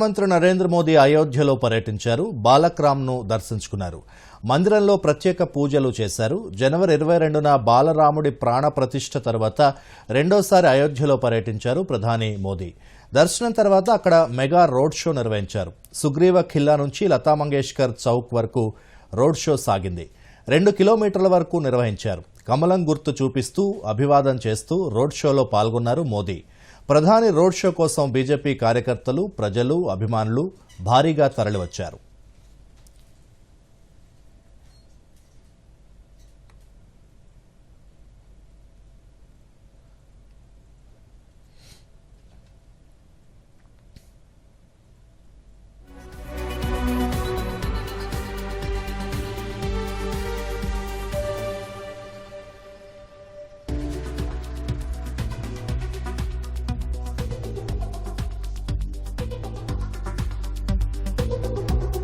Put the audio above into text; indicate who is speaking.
Speaker 1: ప్రధానమంత్రి నరేంద్ర మోదీ అయోధ్యలో పర్యటించారు. బాలక్రామ్ను దర్శించుకున్నారు. మందిరంలో ప్రత్యేక పూజలు చేశారు. జనవరి ఇరవై రెండున బాలరాముడి ప్రాణ ప్రతిష్ఠ తర్వాత రెండోసారి అయోధ్యలో పర్యటించారు ప్రధాని మోదీ. దర్శనం తర్వాత అక్కడ మెగా రోడ్ షో నిర్వహించారు. సుగ్రీవ ఖిల్లా నుంచి లతా మంగేష్కర్ చౌక్ వరకు రోడ్ షో సాగింది. రెండు కిలోమీటర్ల వరకు నిర్వహించారు. కమలం గుర్తు చూపిస్తూ అభివాదం చేస్తూ రోడ్ షోలో పాల్గొన్నారు మోదీ. ప్రధాని రోడ్ షో కోసం బీజేపీ కార్యకర్తలు ప్రజలు అభిమానులు భారీగా తరలివచ్చారు.